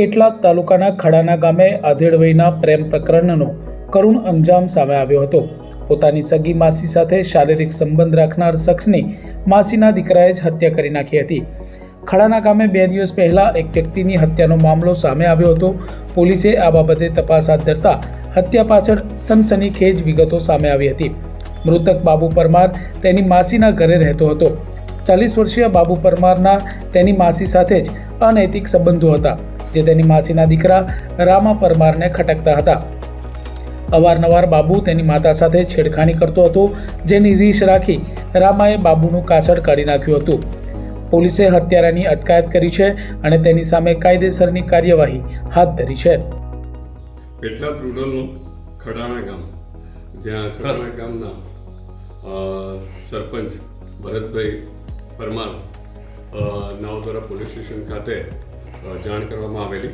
પેટલાદ તાલુકાના ખડાના ગામે આધેડ વયના પ્રેમ પ્રકરણનો કરુણ અંજામ સામે આવ્યો હતો. પોતાની સગી માસી સાથે શારીરિક સંબંધ રાખનાર શખ્સની માસીના દીકરાએ જ હત્યા કરી નાખી હતી. ખડાના ગામે બે દિવસ પહેલા એક વ્યક્તિની હત્યાનો મામલો સામે આવ્યો હતો. પોલીસે આ બાબતે તપાસ હાથ ધરતા હત્યા પાછળ સનસનીખેજ વિગતો સામે આવી હતી. મૃતક બાબુ પરમાર તેની માસીના ઘરે રહેતો હતો. ચાલીસ વર્ષીય બાબુ પરમારના તેની માસી સાથે જ અનૈતિક સંબંધો હતા. જે તેની માસીના દીકરા રામા પરમારને ખટકતા હતા. અવારનવાર બાબુ તેની માતા સાથે છેડખાની કરતો હતો જેની રીશ રાખી રામાએ બાબુનું કાસળ કાઢી નાખ્યું હતું. પોલીસે હત્યારાની અટકાયત કરી છે અને તેની સામે કાયદેસરની કાર્યવાહી હાથ ધરી છે. પેટલાદ રૂરલનું ખડાણા ગામ જ્યાં ખડાણા ગામના સરપંચ ભરતભાઈ પરમાર અ, પોલીસ સ્ટેશન ખાતે જાણ કરવામાં આવેલી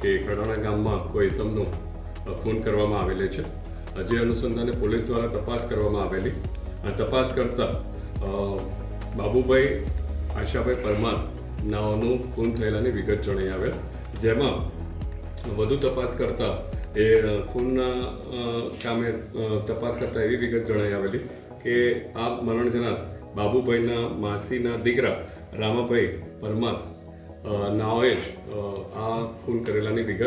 કે ખડાણા ગામમાં કોઈ ઇસમનો ખૂન કરવામાં આવેલી છે. જે અનુસંધાને પોલીસ દ્વારા તપાસ કરવામાં આવેલી. તપાસ કરતાં બાબુભાઈ આશાભાઈ પરમાર નાઓનું ખૂન થયેલાની વિગત જણાઈ આવેલ. જેમાં વધુ તપાસ કરતાં એ ખૂનના કામે તપાસ કરતા એવી વિગત જણાઈ આવેલી કે આ મરણ જનાર બાબુભાઈના માસીના દીકરા રામાભાઈ પરમાર નાઓએ જ આ ખૂન કરેલાની વિગત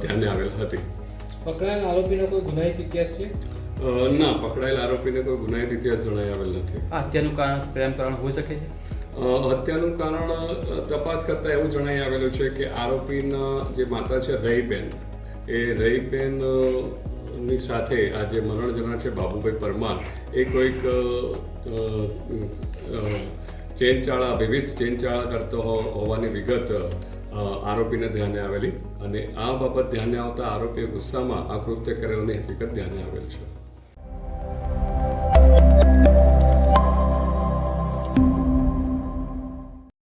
ધ્યાને આવેલ હતી. પકડાયેલ આરોપીનો કોઈ ગુનાહિત ઇતિહાસ છે? ના પકડાયેલ આરોપીને કોઈ ગુનાહિત ઇતિહાસ જણાઈ આવેલ નથી. આ હત્યાનું કારણ પ્રેમ કારણ હોઈ શકે છે? હત્યાનું કારણ તપાસ કરતાં એવું જણાઈ આવેલું છે કે આરોપીના જે માતા છે રહીબેન એ રહીબેનની સાથે આ જે મરણ જનાર છે બાબુભાઈ પરમાર એ કોઈક ચેનચાળા, વિવિધ ચેનચાળા કરતો હોવાની વિગત આરોપીને ધ્યાને આવેલી. અને આ બાબત ધ્યાને આવતા આરોપીએ ગુસ્સામાં આ કૃત્ય કરેલાની હકીકત ધ્યાને આવેલ છે.